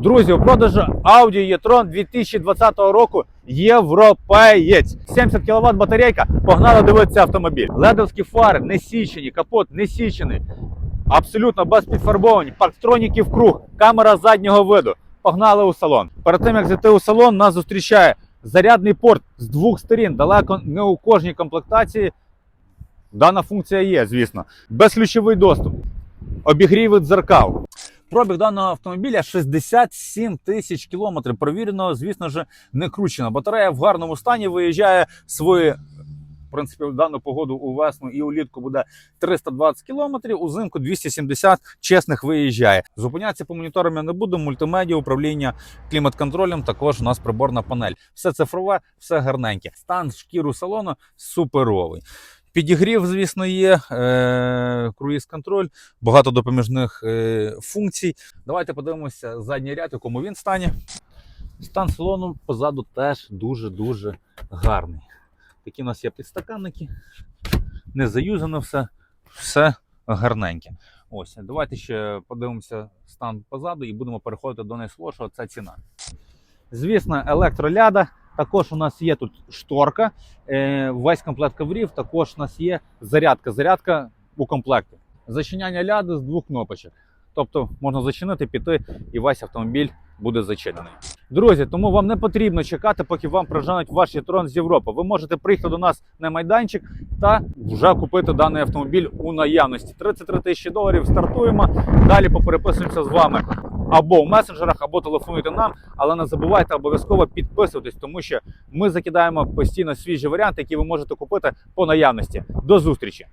Друзі, у продажу Audi e-tron 2020 року європеєць. 70 кВт батарейка. Погнали дивитися автомобіль. Ледовські фари не січені, капот не січений. Абсолютно без підфарбовані, парктроніки в круг, камера заднього виду. Погнали у салон. Перед тим як зайти у салон, нас зустрічає зарядний порт з двох сторін. Далеко не у кожній комплектації. Дана функція є, звісно. Безключовий доступ. Обігріви дзеркал. Пробіг даного автомобіля 67 тисяч кілометрів. Провірено, звісно ж, не кручено. Батарея в гарному стані виїжджає свої. В принципі, в дану погоду у весну і улітку буде 320 кілометрів, узимку 270 чесних виїжджає. Зупинятися по моніторам я не буду. Мультимедіа, управління клімат-контролем, також у нас приборна панель. Все цифрове, все гарненьке. Стан шкіру салону суперовий. Підігрів, звісно, є, е, круїз-контроль, багато допоміжних е, функцій. Давайте подивимося задній ряд, в якому він стані. Стан салону позаду теж дуже-дуже гарний. Такі у нас є підстаканники, не заюзано все, все гарненьке. Ось, давайте ще подивимося стан позаду і будемо переходити до найсолодшого, це ціна. Звісно, електроляда. Також у нас є тут шторка, е, весь комплект коврів. Також у нас є зарядка. Зарядка у комплекті. Зачиняння ляди з двох кнопочок. Тобто можна зачинити, піти, і весь автомобіль буде зачинений. Друзі, тому вам не потрібно чекати, поки вам прижануть ваш трон з Європи. Ви можете приїхати до нас на майданчик та вже купити даний автомобіль у наявності. 33 тисячі доларів стартуємо. Далі попереписуємося з вами або в месенджерах, або телефонуйте нам. Але не забувайте обов'язково підписуватись, тому що ми закидаємо постійно свіжі варіанти, які ви можете купити по наявності. До зустрічі!